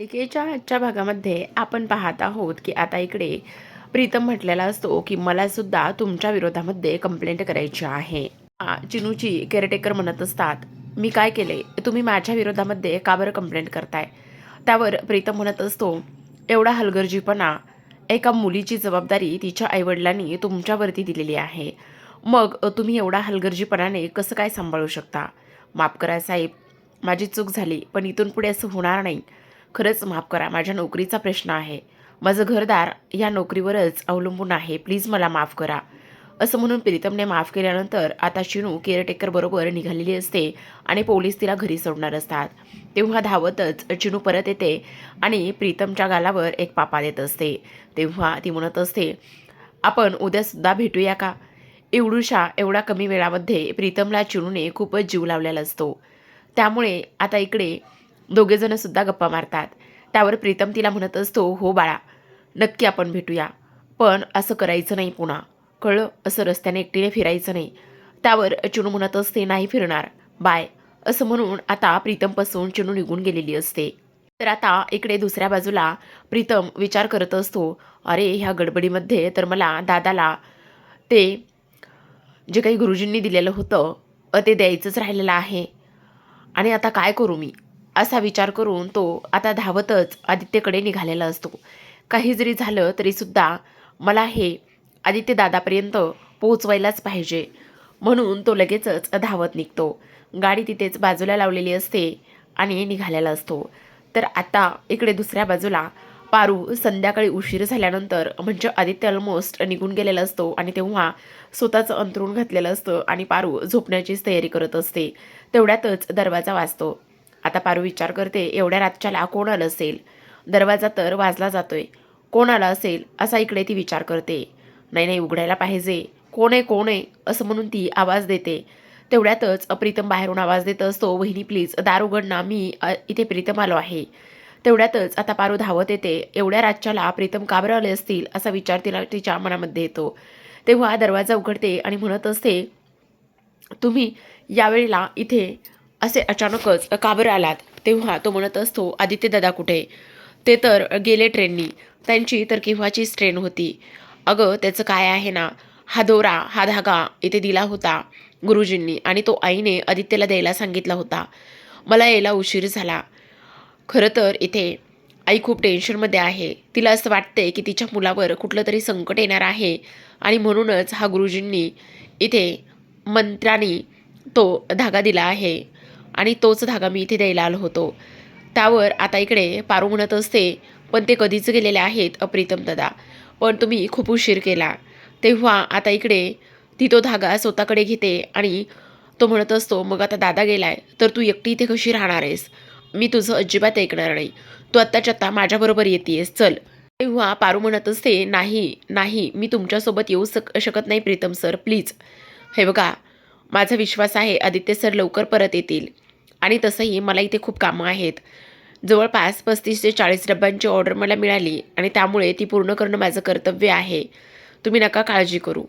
मालिकेच्या आजच्या भागामध्ये आपण पाहत आहोत की आता इकडे प्रीतम म्हटलेला असतो की मला सुद्धा तुमच्या विरोधामध्ये कंप्लेंट करायची आहे. चिनूची केअरटेकर म्हणत असतात मी काय केले? तुम्ही माझ्या विरोधामध्ये का बरं कंप्लेंट करताय? त्यावर प्रीतम म्हणत असतो एवढा हलगर्जीपणा एका मुलीची जबाबदारी तिच्या आईवडिलांनी तुमच्यावरती दिलेली आहे. मग तुम्ही एवढा हलगर्जीपणाने कसं काय सांभाळू शकता? माफ करा साहेब माझी चूक झाली पण इथून पुढे असं होणार नाही. खरंच माफ करा माझ्या नोकरीचा प्रश्न आहे. माझं घरदार या नोकरीवरच अवलंबून आहे प्लीज मला माफ करा. असं म्हणून प्रीतमने माफ केल्यानंतर आता चिनू केअरटेकर बरोबर निघालेली असते आणि पोलीस तिला घरी सोडणार असतात. तेव्हा धावतच चिनू परत येते आणि प्रीतमच्या गालावर एक पापा देत असते. तेव्हा ती म्हणत असते आपण उद्यासुद्धा भेटूया का? एवढूशा एवढ्या कमी वेळामध्ये प्रीतमला चिनूने खूपच जीव लावलेला असतो. त्यामुळे आता इकडे दोघेजणं सुद्धा गप्पा मारतात. त्यावर प्रीतम तिला म्हणत असतो हो बाळा नक्की आपण भेटूया. पण असं करायचं नाही पुन्हा. कळलं? असं रस्त्याने एकटीने फिरायचं नाही. त्यावर चिनू म्हणत असते नाही फिरणार. बाय. असं म्हणून आता प्रीतमपासून चिनू निघून गेलेली असते. तर आता इकडे दुसऱ्या बाजूला प्रीतम विचार करत असतो अरे ह्या गडबडीमध्ये तर मला दादाला ते जे काही गुरुजींनी दिलेलं होतं ते द्यायचंच राहिलेलं आहे. आणि आता काय करू मी? असा विचार करून तो आता धावतच आदित्यकडे निघालेला असतो. काही जरी झालं तरीसुद्धा मला हे आदित्य दादापर्यंत पोहोचवायलाच पाहिजे. म्हणून तो लगेचच धावत निघतो. गाडी तिथेच बाजूला लावलेली असते आणि निघालेला असतो. तर आता इकडे दुसऱ्या बाजूला पारू संध्याकाळी उशीर झाल्यानंतर म्हणजे आदित्य ऑलमोस्ट निघून गेलेला असतो आणि तेव्हा स्वतःचं अंतरून घातलेलं असतं आणि पारू झोपण्याचीच तयारी करत असते. तेवढ्यातच दरवाजा वाजतो. आता पारू विचार करते एवढ्या रातच्याला कोण आलं असेल? दरवाजा तर वाजला जातोय. कोण आला असेल? असा इकडे ती विचार करते. नाही नाही उघडायला पाहिजे. कोण आहे कोण आहे? असं म्हणून ती आवाज देते. तेवढ्यातच प्रीतम बाहेरून आवाज देत असतो वहिनी प्लीज दार उघड ना मी इथे प्रीतम आलो आहे. तेवढ्यातच आता पारू धावत येते. एवढ्या राज्याला प्रीतम काबरं आले असतील? असा विचार तिला तिच्या मनामध्ये येतो. तेव्हा दरवाजा उघडते आणि म्हणत असते तुम्ही यावेळेला इथे असे अचानकच का बरं आलात. तेव्हा तो म्हणत असतो आदित्य दादा कुठे? ते तर गेले ट्रेननी. त्यांची तर केव्हाचीच ट्रेन होती. अगं त्याचं काय आहे ना? हा दोरा हा धागा इथे दिला होता गुरुजींनी आणि तो आईने आदित्यला द्यायला सांगितला होता. मला यायला उशीर झाला. खरं तर इथे आई खूप टेन्शनमध्ये आहे. तिला असं वाटते की तिच्या मुलावर कुठलं तरी संकट येणार आहे आणि म्हणूनच हा गुरुजींनी इथे मंत्राने तो धागा दिला आहे. आणि तोच धागा मी इथे द्यायला आलो होतो. त्यावर आता इकडे पारू म्हणत असते पण ते कधीच गेलेले आहेत अप्रीतम दादा. पण तुम्ही खूप उशीर केला. तेव्हा आता इकडे ती तो धागा स्वतःकडे घेते आणि तो म्हणत असतो मग आता दादा गेलाय तर तू एकटी इथे कशी राहणार आहेस? मी तुझं अजिबात ऐकणार नाही. तू आत्ताच्या आत्ता माझ्याबरोबर येतेस चल. तेव्हा पारू म्हणत असते नाही नाही मी तुमच्यासोबत येऊ सक शकत नाही प्रीतम सर प्लीज. हे बघा माझा विश्वास आहे आदित्य सर लवकर परत येतील. आणि तसंही मला इथे खूप कामं आहेत. जवळपास पस्तीस ते चाळीस डब्यांची ऑर्डर मला मिळाली आणि त्यामुळे ती पूर्ण करणं माझं कर्तव्य आहे. तुम्ही नका काळजी करू.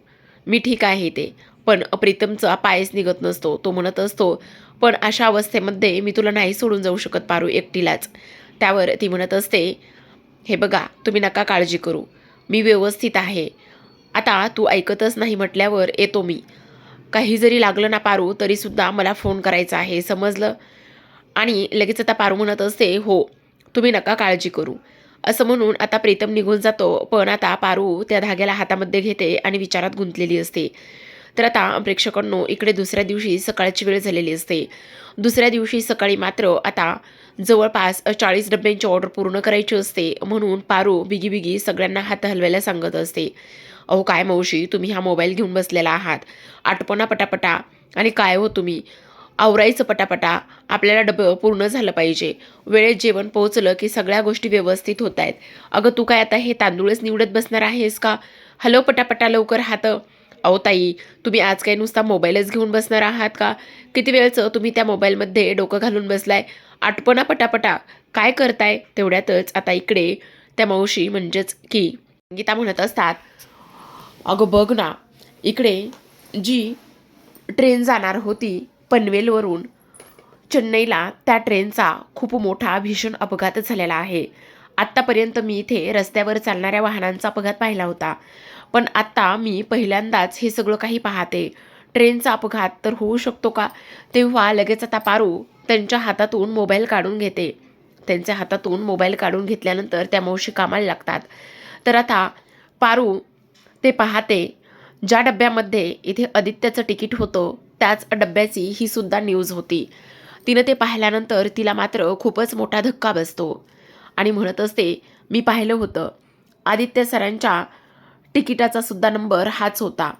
मी ठीक आहे ते पण प्रीतमचा पायच निघत नसतो. तो म्हणत असतो पण अशा अवस्थेमध्ये मी तुला नाही सोडून जाऊ शकत पारू एकटीलाच. त्यावर ती म्हणत असते हे बघा तुम्ही नका काळजी करू. मी व्यवस्थित आहे. आता तू ऐकतच नाही म्हटल्यावर येतो मी. काही जरी लागलं ना पारू तरीसुद्धा मला फोन करायचा आहे समजलं? आणि लगेच आता पारू म्हणत असते हो तुम्ही नका काळजी करू. असं म्हणून आता प्रीतम निघून जातो पण आता पारू त्या धाग्याला हातामध्ये घेते आणि विचारात गुंतलेली असते. तर आता प्रेक्षकांनो इकडे दुसऱ्या दिवशी सकाळची वेळ झालेली असते. दुसऱ्या दिवशी सकाळी मात्र आता जवळपास चाळीस डब्यांची ऑर्डर पूर्ण करायची असते म्हणून पारू बिगी बिगी सगळ्यांना हात हलवायला सांगत असते. अहो काय मावशी तुम्ही हा मोबाईल घेऊन बसलेला आहात. आटपणा पटापटा. आणि काय हो तुम्ही? आवरायचं पटापटा. आपल्याला डबं पूर्ण झालं पाहिजे. वेळेत जेवण पोहोचलं की सगळ्या गोष्टी व्यवस्थित होत आहेत. अगं तू काय आता हे तांदूळच निवडत बसणार आहेस का? हॅलो पटापटा लवकर हात. अहो ताई तुम्ही आज काही नुसता मोबाईलच घेऊन बसणार आहात का? किती वेळचं तुम्ही त्या मोबाईलमध्ये डोकं घालून बसलाय? आटपणा पटापटा. काय करताय? तेवढ्यातच आता इकडे. त्या मावशी म्हणजेच की गीता म्हणत असतात अगं बघ ना इकडे जी ट्रेन जाणार होती पनवेलवरून चेन्नईला त्या ट्रेनचा खूप मोठा भीषण अपघात झालेला आहे. आत्तापर्यंत मी इथे रस्त्यावर चालणाऱ्या वाहनांचा अपघात पाहिला होता. पण आत्ता मी पहिल्यांदाच हे सगळं काही पाहते. ट्रेनचा अपघात तर होऊ शकतो का? तेव्हा लगेच आता पारू त्यांच्या हातातून मोबाईल काढून घेते. त्यांच्या हातातून मोबाईल काढून घेतल्यानंतर त्या मावशी कामाला लागतात. तर आता पारू ते पाहते. ज्या डब्यामध्ये इथे आदित्याचं तिकीट होतं त्याच डब्याची ही सुद्धा न्यूज होती. तिनं ते पाहिल्यानंतर तिला मात्र खूपच मोठा धक्का बसतो. आणि म्हणत असते मी पाहिलं होतं. आदित्य सरांच्या तिकिटाचा सुद्धा नंबर हाच होता.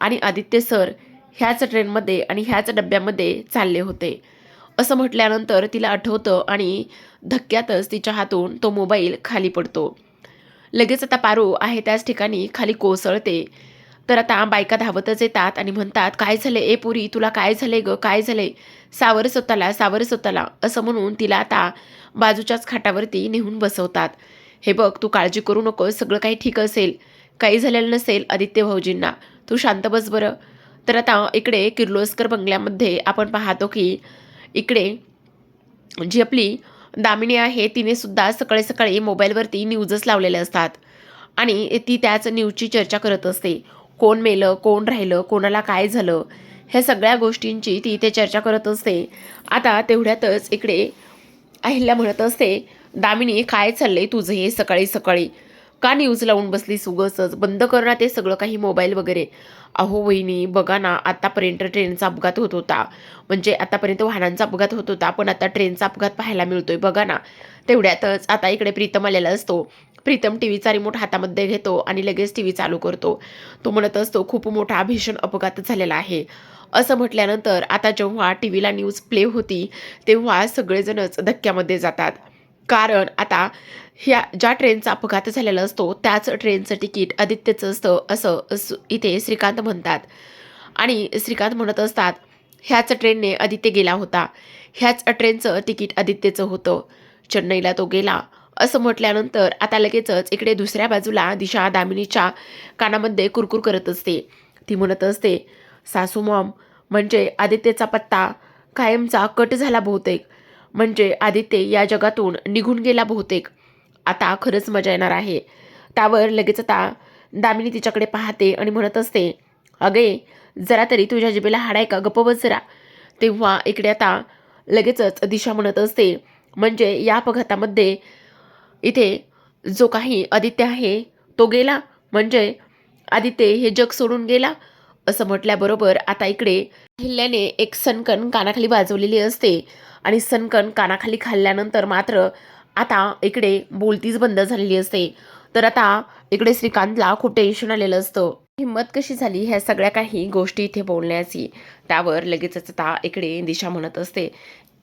आणि आदित्य सर ह्याच ट्रेनमध्ये आणि ह्याच डब्यामध्ये चालले होते. असं म्हटल्यानंतर तिला आठवतं आणि धक्क्यातच तिच्या हातून तो मोबाईल खाली पडतो. लगेच आता पारू आहे त्याच ठिकाणी खाली कोसळते. तर आता बायका धावतच येतात आणि म्हणतात काय झाले ए पुरी तुला काय झाले ग? काय झाले सावर स्वतःला सावर स्वतःला असं म्हणून तिला आता बाजूच्याच खाटावरती नेऊन बसवतात. हे बघ तू काळजी करू नको सगळं काही ठीक असेल. काही झालेलं नसेल आदित्य भाऊजींना. तू शांत बस बरं. तर आता इकडे किर्लोस्कर बंगल्यामध्ये आपण पाहतो की इकडे जी आपली दामिनी आहे तिने सुद्धा सकाळी सकाळी मोबाईलवरती न्यूजच लावलेले असतात. आणि ती त्याच न्यूजची चर्चा करत असते. कोण मेलं कोण राहिलं कोणाला काय झालं ह्या सगळ्या गोष्टींची ती इथे चर्चा करत असते. आता तेवढ्यातच इकडे अहिल्या म्हणत असते दामिनी काय चाललंय तुझं हे सकाळी सकाळी? का न्यूज लावून बसली सुगसच? बंद कर ना ते सगळं काही मोबाईल वगैरे. अहो वहिनी बघा ना आतापर्यंत ट्रेनचा अपघात होत होता. म्हणजे आतापर्यंत वाहनांचा अपघात होत होता पण आता ट्रेनचा अपघात पाहायला मिळतोय बघा ना. तेवढ्यातच आता इकडे प्रीतम आलेला असतो. प्रीतम टी व्हीचा रिमोट हातामध्ये घेतो आणि लगेच टी व्ही चालू करतो. तो म्हणत असतो खूप मोठा भीषण अपघात झालेला आहे. असं म्हटल्यानंतर आता जेव्हा टी व्हीला न्यूज प्ले होती तेव्हा सगळेजणच धक्क्यामध्ये जातात. कारण आता ह्या ज्या ट्रेनचा अपघात झालेला असतो त्याच ट्रेनचं तिकीट आदित्यचं असतं असं असं इथे श्रीकांत म्हणतात. आणि श्रीकांत म्हणत असतात ह्याच ट्रेनने आदित्य गेला होता. ह्याच ट्रेनचं तिकीट आदित्यचं होतं. चेन्नईला तो गेला. असं म्हटल्यानंतर आता लगेचच इकडे दुसऱ्या बाजूला दिशा दामिनीच्या कानामध्ये कुरकुर करत असते. ती म्हणत असते सासू मॉम म्हणजे आदित्यचा पत्ता कायमचा कट झाला बहुतेक. म्हणजे आदित्य या जगातून निघून गेला बहुतेक. आता खरंच मजा येणार आहे. त्यावर लगेच आता दामिनी तिच्याकडे पाहते आणि म्हणत असते अगे जरा तरी तुझ्या जिबेला हाडाय का? गप्प बस जरा. तेव्हा इकडे आता लगेचच दिशा म्हणत असते म्हणजे या अपघातामध्ये इथे जो काही आदित्य आहे तो गेला? म्हणजे आदित्य हे जग सोडून गेला? असं म्हटल्याबरोबर आता इकडे हिल्ल्याने एक सनकन कानाखाली वाजवलेली असते आणि सनकन कानाखाली खाल्ल्यानंतर मात्र आता इकडे बोलतीच बंद झालेली असते. तर आता इकडे श्रीकांतला खूप टेन्शन आलेलं असतं. हिंमत कशी झाली ह्या सगळ्या काही गोष्टी इथे बोलण्याची? त्यावर लगेचच आता इकडे दिशा म्हणत असते.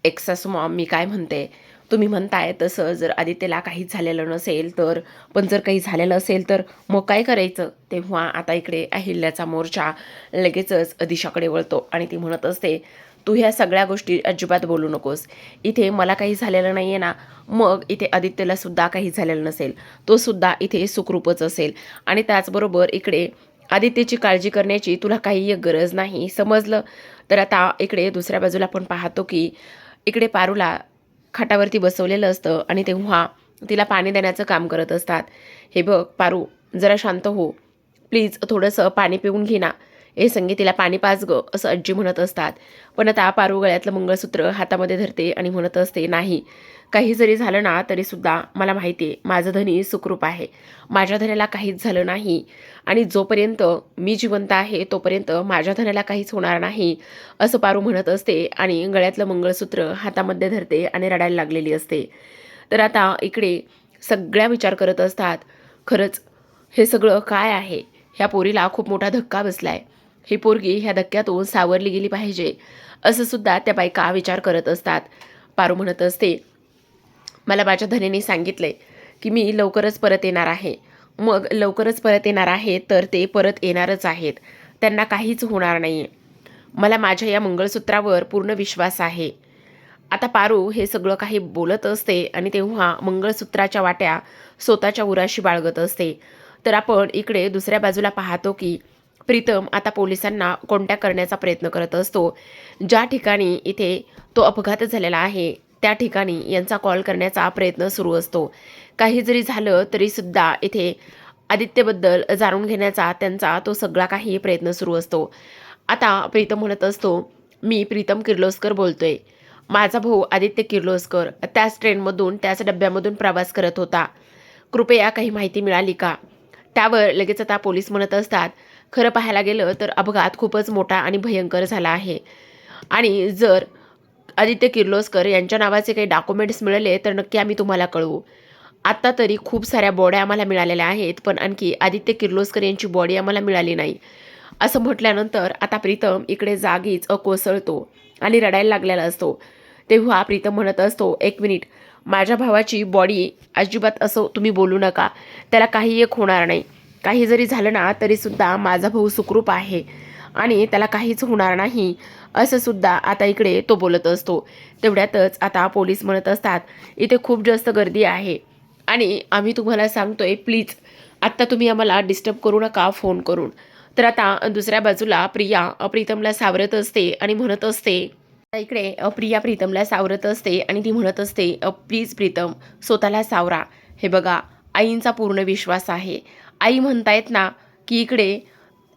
एक्सासू मॉम मी काय म्हणते? तुम्ही म्हणताय तसं जर आदित्यला काहीच झालेलं नसेल तर पण जर काही झालेलं असेल तर मग काय करायचं? तेव्हा आता इकडे अहिल्याचा मोर्चा लगेचच दिशाकडे वळतो आणि ती म्हणत असते तू ह्या सगळ्या गोष्टी अजिबात बोलू नकोस. इथे मला काही झालेलं नाही आहे ना मग इथे आदित्यला सुद्धा काही झालेलं नसेल. तो सुद्धा इथे सुखरूपच असेल. आणि त्याचबरोबर इकडे आदित्यची काळजी करण्याची तुला काही गरज नाही समजलं? तर आता इकडे दुसऱ्या बाजूला आपण पाहतो की इकडे पारूला खाटावरती बसवलेलं असतं आणि तेव्हा तिला पाणी देण्याचं काम करत असतात. हे बघ पारू जरा शांत हो. प्लीज थोडंसं पाणी पिऊन घे ना. हे संगीतीला पाणी पाच ग असं आजी म्हणत असतात. पण आता पारू गळ्यातलं मंगळसूत्र हातामध्ये धरते आणि म्हणत असते नाही काही जरी झालं ना तरीसुद्धा मला माहिती आहे माझं धनी सुखरूप आहे. माझ्या धन्याला काहीच झालं नाही आणि जोपर्यंत मी जिवंत आहे तोपर्यंत माझ्या धन्याला काहीच होणार नाही असं पारू म्हणत असते आणि गळ्यातलं मंगळसूत्र हातामध्ये धरते आणि रडायला लागलेली असते. तर आता इकडे सगळ्या विचार करत असतात खरंच हे सगळं काय आहे? ह्या पोरीला खूप मोठा धक्का बसला आहे ही पोरगी ह्या धक्क्यातून सावरली गेली पाहिजे. असं सुद्धा त्या बायका विचार करत असतात? पारू म्हणत असते मला माझ्या धनेने सांगितलंय की मी लवकरच परत येणार आहे. मग लवकरच परत येणार आहे तर ते परत येणारच आहेत. त्यांना काहीच होणार नाही मला माझ्या या मंगळसूत्रावर पूर्ण विश्वास आहे. आता पारू हे सगळं काही बोलत असते आणि तेव्हा मंगळसूत्राच्या वाट्या स्वतःच्या उराशी बाळगत असते. तर आपण इकडे दुसऱ्या बाजूला पाहतो की प्रीतम आता पोलिसांना कॉन्टॅक्ट करण्याचा प्रयत्न करत असतो. ज्या ठिकाणी इथे तो अपघात झालेला आहे त्या ठिकाणी यांचा कॉल करण्याचा प्रयत्न सुरू असतो. काही जरी झालं तरीसुद्धा इथे आदित्यबद्दल जाणून घेण्याचा त्यांचा तो सगळा काही प्रयत्न सुरू असतो. आता प्रीतम म्हणत असतो मी प्रीतम किर्लोस्कर बोलतोय. माझा भाऊ आदित्य किर्लोस्कर त्याच ट्रेनमधून त्याच डब्यामधून प्रवास करत होता. कृपया काही माहिती मिळाली का? त्यावर लगेच आता पोलीस म्हणत असतात खरं पाहायला गेलं तर अपघात खूपच मोठा आणि भयंकर झाला आहे. आणि जर आदित्य किर्लोस्कर यांच्या नावाचे काही डॉक्युमेंट्स मिळाले तर नक्की आम्ही तुम्हाला कळवू. आत्ता तरी खूप साऱ्या बॉड्या आम्हाला मिळालेल्या आहेत पण आणखी आदित्य किर्लोस्कर यांची बॉडी आम्हाला मिळाली नाही. असं म्हटल्यानंतर आता प्रीतम इकडे जागीच अकोसळतो आणि रडायला लागलेला असतो. तेव्हा प्रीतम म्हणत असतो एक मिनिट माझ्या भावाची बॉडी अजिबात असं तुम्ही बोलू नका. त्याला काही एक होणार नाही. काही जरी झालं ना तरीसुद्धा माझा भाऊ सुखरूप आहे आणि त्याला काहीच होणार नाही असं सुद्धा आता इकडे तो बोलत असतो. तेवढ्यातच आता पोलीस म्हणत असतात इथे खूप जास्त गर्दी आहे. आणि आम्ही तुम्हाला सांगतोय प्लीज आत्ता तुम्ही आम्हाला डिस्टर्ब करू नका फोन करून. तर आता दुसऱ्या बाजूला प्रिया प्रीतमला सावरत असते आणि म्हणत असते आता इकडे प्रिया प्रीतमला सावरत असते आणि ती म्हणत असते प्लीज प्रीतम स्वतःला सावरा. हे बघा आईंचा पूर्ण विश्वास आहे. आई म्हणतायत ना की इकडे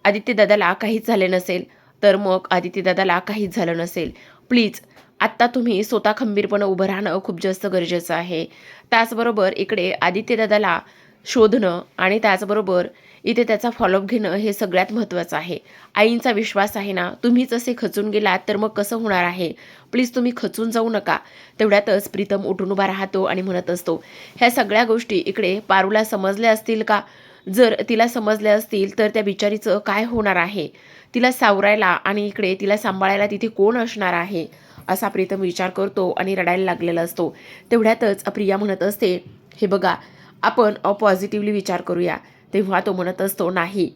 आदित्यदादाला काहीच झाले नसेल तर मग आदित्यदादाला काहीच झालं नसेल. प्लीज आत्ता तुम्ही स्वतः खंबीरपणे उभं राहणं खूप जास्त गरजेचं आहे. त्याचबरोबर इकडे आदित्यदादाला शोधणं आणि त्याचबरोबर इथे त्याचा फॉलोअप घेणं हे सगळ्यात महत्त्वाचं आहे. आईंचा विश्वास आहे ना तुम्हीच असे खचून गेलात तर मग कसं होणार आहे? प्लीज तुम्ही खचून जाऊ नका. तेवढ्यातच प्रीतम उठून उभा राहतो आणि म्हणत असतो ह्या सगळ्या गोष्टी इकडे पारूला समजल्या असतील का? जर तिला समजले असतील तर त्या बिचारीचं काय होणार आहे? तिला सावरायला आणि इकडे तिला सांभाळायला तिथे कोण असणार आहे? असा प्रीतम विचार करतो आणि रडायला लागलेला असतो. तेवढ्यातच प्रिया म्हणत असते हे बघा आपण पॉझिटिव्हली विचार करूया. तेव्हा तो म्हणत असतो नाही.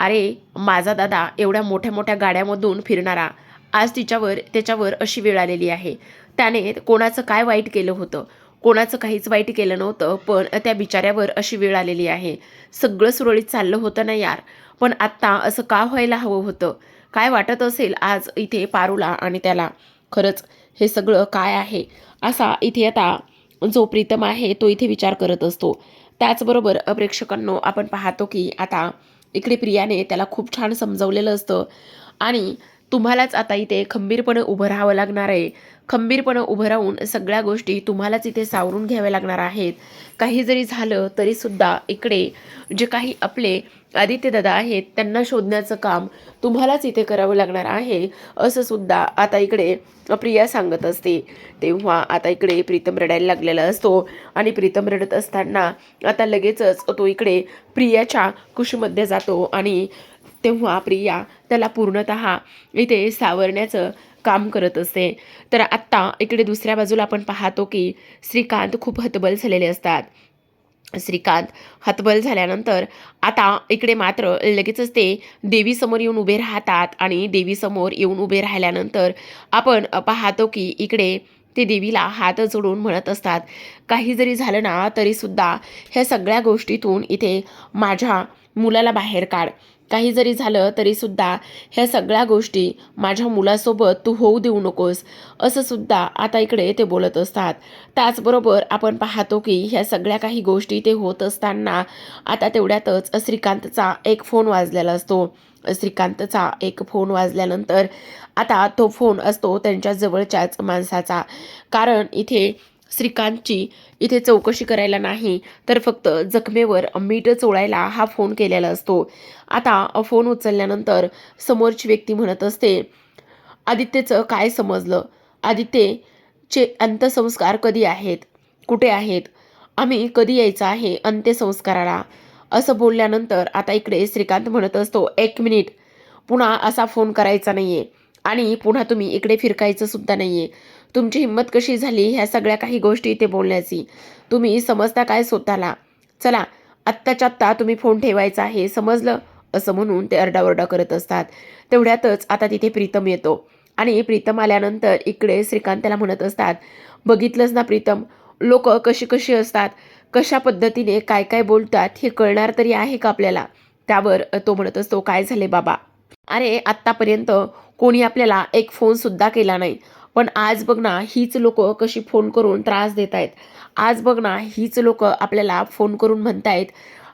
अरे माझा दादा एवढ्या मोठ्या मोठ्या गाड्यामधून फिरणारा. आज तिच्यावर त्याच्यावर अशी वेळ आलेली आहे. त्याने कोणाचं काय वाईट केलं होतं? कोणाचं काहीच वाईट केलं नव्हतं पण त्या बिचाऱ्यावर अशी वेळ आलेली आहे. सगळं सुरळीत चाललं होतं ना यार. पण आत्ता असं का व्हायला हवं होतं? काय वाटत असेल आज इथे पारूला आणि त्याला? खरंच हे सगळं काय आहे? असा इथे आता जो प्रीतम आहे तो इथे विचार करत असतो. त्याचबरोबर प्रेक्षकांनो आपण पाहतो की आता इकडे प्रियाने त्याला खूप छान समजवलेलं असतं. आणि तुम्हालाच आता इथे खंबीरपणे उभं राहावं लागणार आहे. खंबीरपणे उभं राहून सगळ्या गोष्टी तुम्हालाच इथे सावरून घ्याव्या लागणार आहेत. काही जरी झालं तरीसुद्धा इकडे जे काही आपले आदित्यदादा आहेत त्यांना शोधण्याचं काम तुम्हालाच इथे करावं लागणार आहे असं सुद्धा आता इकडे प्रिया सांगत असते. तेव्हा आता इकडे प्रीतम रडायला लागलेला असतो आणि प्रीतम रडत असताना आता लगेचच तो इकडे प्रियाच्या कुशीमध्ये जातो आणि तेव्हा प्रिया त्याला पूर्णत इथे सावरण्याचं काम करत असते. तर आत्ता इकडे दुसऱ्या बाजूला आपण पाहतो की श्रीकांत खूप हतबल झालेले असतात. श्रीकांत हतबल झाल्यानंतर आता इकडे मात्र लगेचच ते देवीसमोर येऊन उभे राहतात आणि देवीसमोर येऊन उभे राहिल्यानंतर आपण पाहतो की इकडे ते देवीला हात जोडून म्हणत असतात. काही जरी झालं ना तरीसुद्धा ह्या सगळ्या गोष्टीतून इथे माझ्या मुलाला बाहेर काढ. काही जरी झालं तरीसुद्धा ह्या सगळ्या गोष्टी माझ्या मुलासोबत तू होऊ देऊ नकोस असं सुद्धा आता इकडे ते बोलत असतात. त्याचबरोबर आपण पाहतो की ह्या सगळ्या काही गोष्टी ते होत असताना आता तेवढ्यातच श्रीकांतचा एक फोन वाजलेला असतो. श्रीकांतचा एक फोन वाजल्यानंतर आता तो फोन असतो त्यांच्या जवळच्याच माणसाचा. कारण इथे श्रीकांतची इथे चौकशी करायला नाही तर फक्त जखमेवर मीठ चोळायला हा फोन केलेला असतो. आता फोन उचलल्यानंतर समोरची व्यक्ती म्हणत असते आदित्यचं काय समजलं? आदित्यचे अंत्यसंस्कार कधी आहेत? कुठे आहेत? आम्ही कधी यायचं आहे अंत्यसंस्काराला? असं बोलल्यानंतर आता इकडे श्रीकांत म्हणत असतो एक मिनिट पुन्हा असा फोन करायचा नाही आहे आणि पुन्हा तुम्ही इकडे फिरकायचं सुद्धा नाही आहे तुमची हिंमत कशी झाली ह्या सगळ्या काही गोष्टी इथे बोलण्याची? तुम्ही समजता काय स्वतःला? चला आत्ताच्या आत्ता तुम्ही फोन ठेवायचा आहे समजलं? असं म्हणून ते अरडाओरडा करत असतात. तेवढ्यातच आता तिथे प्रीतम येतो. आणि प्रीतम आल्यानंतर इकडे श्रीकांत त्याला म्हणत असतात बघितलंच ना प्रीतम? लोक कशी कशी असतात? कशा पद्धतीने काय काय बोलतात हे कळणार तरी आहे का आपल्याला? त्यावर तो म्हणत असतो काय झाले बाबा? अरे आत्तापर्यंत कोणी आपल्याला एक फोनसुद्धा केला नाही. पण आज बघ ना हीच लोक कशी फोन करून त्रास देत आहेत आज बघ ना हीच लोक आपल्याला फोन करून म्हणतायत.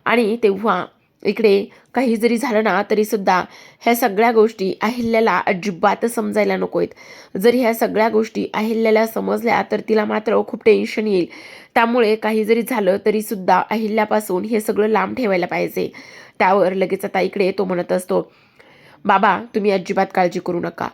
आणि तेव्हा इकडे काही जरी झालं ना तरीसुद्धा ह्या सगळ्या गोष्टी अहिल्याला अजिबात समजायला नको आहेत जर ह्या सगळ्या गोष्टी अहिल्याला समजल्या तर तिला मात्र खूप टेन्शन येईल. त्यामुळे काही जरी झालं तरीसुद्धा अहिल्यापासून हे सगळं लांब ठेवायला पाहिजे. त्यावर लगेच आता इकडे तो म्हणत असतो बाबा तुम्ही अजिबात काळजी करू नका.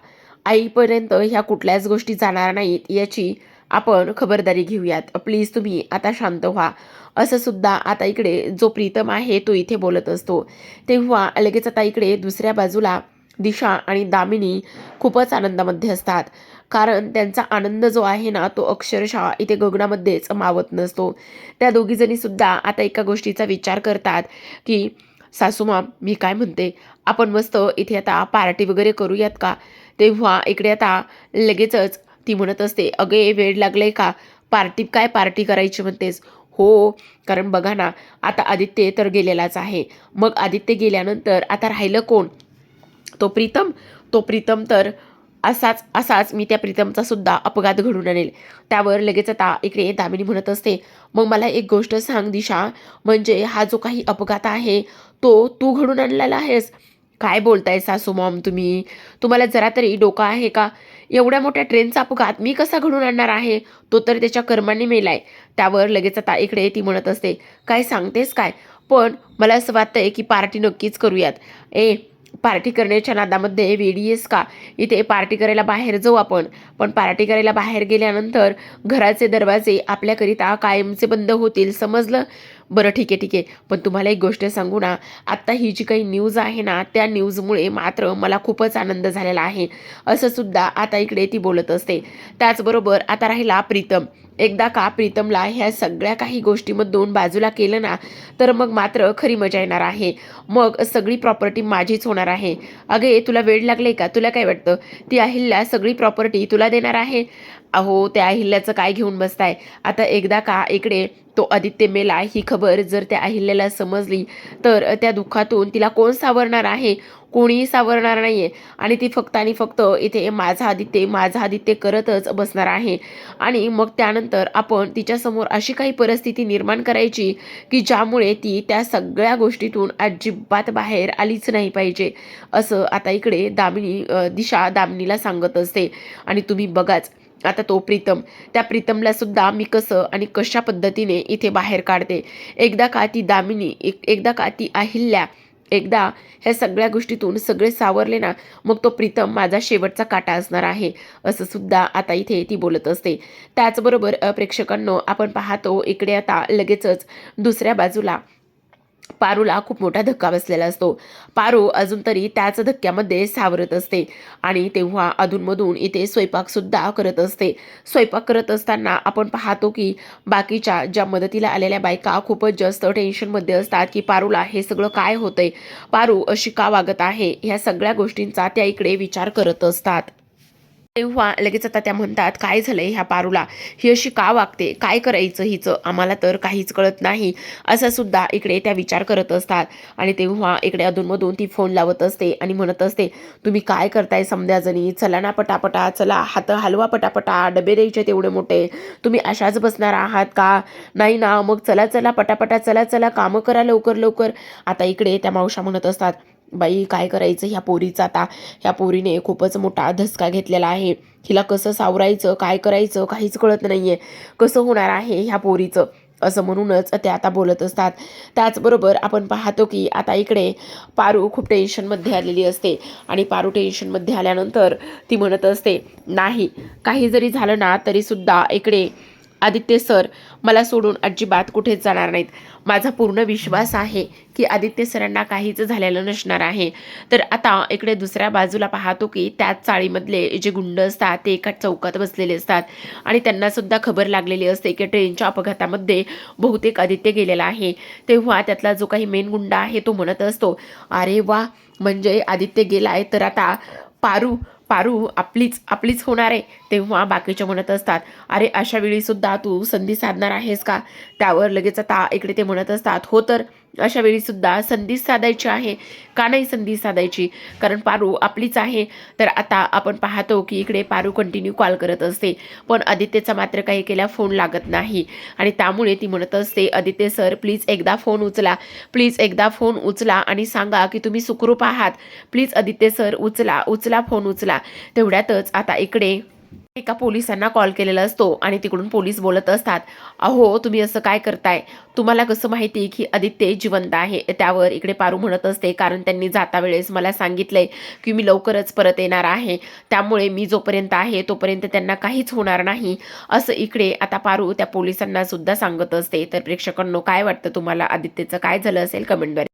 आईपर्यंत ह्या कुठल्याच गोष्टी जाणार नाहीत याची आपण खबरदारी घेऊयात. प्लीज तुम्ही आता शांत व्हा. असं सुद्धा आता इकडे जो प्रीतम आहे तो इथे बोलत असतो. तेव्हा लगेच आता इकडे दुसऱ्या बाजूला दिशा आणि दामिनी खूपच आनंदामध्ये असतात. कारण त्यांचा आनंद जो आहे ना तो अक्षरशः इथे गगनामध्येच मावत नसतो. त्या दोघीजणीसुद्धा आता एका गोष्टीचा विचार करतात की सासूमाम मी काय म्हणते? आपण मस्त इथे आता पार्टी वगैरे करूयात का? तेव्हा इकडे आता लगेचच ती म्हणत असते अगे वेळ लागले का? पार्टी काय पार्टी करायची म्हणतेस? हो कारण बघा ना आता आदित्य तर गेलेलाच आहे. मग आदित्य गेल्यानंतर आता राहिलं कोण? तो प्रीतम तो प्रीतम तर असाच असाच मी त्या प्रीतमचा सुद्धा अपघात घडून आणेल. त्यावर लगेच आता इकडे दामिनी म्हणत असते मग मला एक गोष्ट सांग दिशा म्हणजे हा जो काही अपघात आहे तो तू घडून आणलेला आहेस? काय बोलताय सासू मॉम तुम्ही? तुम्हाला जरा तरी डोकं आहे का? एवढ्या मोठ्या ट्रेनचा अपघात मी कसा घडून आणणार आहे? तो तर त्याच्या कर्माने मेलाय. त्यावर लगेच आता इकडे ती म्हणत असते काय सांगतेस काय? पण मला असं वाटतंय की पार्टी नक्कीच करूयात. ए पार्टी करण्याच्या नादामध्ये वेडी आहेस का? इथे पार्टी करायला बाहेर जाऊ आपण. पण पार्टी करायला बाहेर गेल्यानंतर घराचे दरवाजे आपल्याकरिता कायमचे बंद होतील समजलं? बरं ठीक आहे ठीक आहे. पण तुम्हाला एक गोष्ट सांगू ना आत्ता ही जी काही न्यूज आहे ना त्या न्यूजमुळे मात्र मला खूपच आनंद झालेला आहे. असंसुद्धा आता इकडे ती बोलत असते. त्याचबरोबर आता राहिला प्रीतम. एकदा का प्रीतमला ह्या सगळ्या काही गोष्टीमधून बाजूला केलं ना तर मग मात्र खरी मजा येणार आहे. मग सगळी प्रॉपर्टी माझीच होणार आहे. अगे तुला वेळ लागले का? तुला काय वाटतं? ती अहिल्या सगळी प्रॉपर्टी तुला देणार आहे? अहो त्या अहिल्याचं काय घेऊन बसताय? आता एकदा का इकडे तो आदित्य मेला ही खबर जर त्या अहिल्याला समजली तर त्या दुःखातून तिला कोण सावरणार आहे? कोणीही सावरणार नाहीये. आणि ती फक्त आणि फक्त इथे माझा आदित्य माझा आदित्य करतच बसणार आहे. आणि मग त्यानंतर आपण तिच्यासमोर अशी काही परिस्थिती निर्माण करायची की ज्यामुळे ती त्या सगळ्या गोष्टीतून अजिबात बाहेर आलीच नाही पाहिजे. असं आता इकडे दामिनी दिशा दामिनीला सांगत असते. आणि तुम्ही बघाच आता तो प्रीतम. त्या प्रीतमला सुद्धा मी कसं आणि कशा पद्धतीने इथे बाहेर काढते. एकदा का ती दामिनी एक एकदा का ती अहिल्या एकदा ह्या सगळ्या गोष्टीतून सगळे सावरले ना मग तो प्रीतम माझा शेवटचा काटा असणार आहे असं सुद्धा आता इथे ती बोलत असते. त्याचबरोबर प्रेक्षकांनो आपण पाहतो इकडे आता लगेचच दुसऱ्या बाजूला पारूला खूप मोठा धक्का बसलेला असतो. पारू अजून तरी त्याच धक्क्यामध्ये सावरत असते आणि तेव्हा अधूनमधून इथे स्वयंपाकसुद्धा करत असते. स्वयंपाक करत असताना आपण पाहतो की बाकीच्या ज्या मदतीला आलेल्या बायका खूपच जास्त टेन्शनमध्ये असतात की पारूला हे सगळं काय होतंय? पारू अशी का वागत आहे? ह्या सगळ्या गोष्टींचा त्या इकडे विचार करत असतात. तेव्हा लगेच आता त्या म्हणतात काय झालंय ह्या पारूला? ही अशी का वागते? काय करायचं हिचं? आम्हाला तर काहीच कळत नाही. असं सुद्धा इकडे त्या विचार करत असतात. आणि तेव्हा इकडे अधूनमधून ती फोन लावत असते आणि म्हणत असते तुम्ही काय करताय समद्याजणी चला ना पटापटा चला. हात हलवा पटापटा डबे द्यायचे तेवढे मोठे. तुम्ही अशाच बसणार आहात का? नाही ना. मग चला चला. पटापटा चला चला. कामं करा लवकर लवकर. आता इकडे त्या मावशा म्हणत असतात बाई काय करायचं ह्या पोरीचं आता? ह्या पोरीने खूपच मोठा धसका घेतलेला आहे. हिला कसं सावरायचं काय करायचं काहीच कळत नाही आहे कसं होणार आहे ह्या पोरीचं? असं म्हणूनच ते आता बोलत असतात. त्याचबरोबर आपण पाहतो की आता इकडे पारू खूप टेन्शनमध्ये आलेली असते. आणि पारू टेन्शनमध्ये आल्यानंतर ती म्हणत असते नाही काही जरी झालं ना तरीसुद्धा इकडे आदित्य सर मला सोडून अजिबात कुठेच जाणार नाहीत. माझा पूर्ण विश्वास आहे की आदित्य सरांना काहीच झालेलं नसणार आहे. तर आता इकडे दुसऱ्या बाजूला पाहतो की त्याच चाळीमधले जे गुंड असतात ते एका चौकात बसलेले असतात. आणि त्यांनासुद्धा खबर लागलेली असते की ट्रेनच्या अपघातामध्ये बहुतेक आदित्य गेलेला आहे. तेव्हा त्यातला जो काही मेन गुंड आहे तो म्हणत असतो अरे वा म्हणजे आदित्य गेला आहे तर आता पारू पारू आपलीच आपलीच होणार आहे तेव्हा बाकीच्या म्हणत असतात अरे अशा वेळी सुद्धा तू संधी साधणार आहेस का? त्यावर लगेच आता इकडे ते म्हणत असतात हो तर. अशा वेळीसुद्धा संधी साधायची आहे का नाही संधी साधायची? कारण पारू आपलीच आहे. तर आता आपण पाहतो की इकडे पारू कंटिन्यू कॉल करत असते. पण आदित्यचा मात्र काही केल्या फोन लागत नाही. आणि त्यामुळे ती म्हणत असते आदित्य सर प्लीज एकदा फोन उचला. प्लीज एकदा फोन उचला आणि सांगा की तुम्ही सुखरूप आहात. प्लीज आदित्य सर उचला उचला फोन उचला. तेवढ्यातच आता इकडे एका पोलिसांना कॉल केलेला असतो आणि तिकडून पोलीस बोलत असतात अहो तुम्ही असं काय करताय? तुम्हाला कसं माहिती की आदित्य जिवंत आहे? त्यावर इकडे पारू म्हणत असते कारण त्यांनी जाता वेळेस मला सांगितलंय की मी लवकरच परत येणार आहे. त्यामुळे मी जोपर्यंत आहे तोपर्यंत त्यांना काहीच होणार नाही. असं इकडे आता पारू त्या पोलिसांना सुद्धा सांगत असते. तर प्रेक्षकांनो काय वाटतं तुम्हाला? आदित्यचं काय झालं असेल कमेंटद्वारे?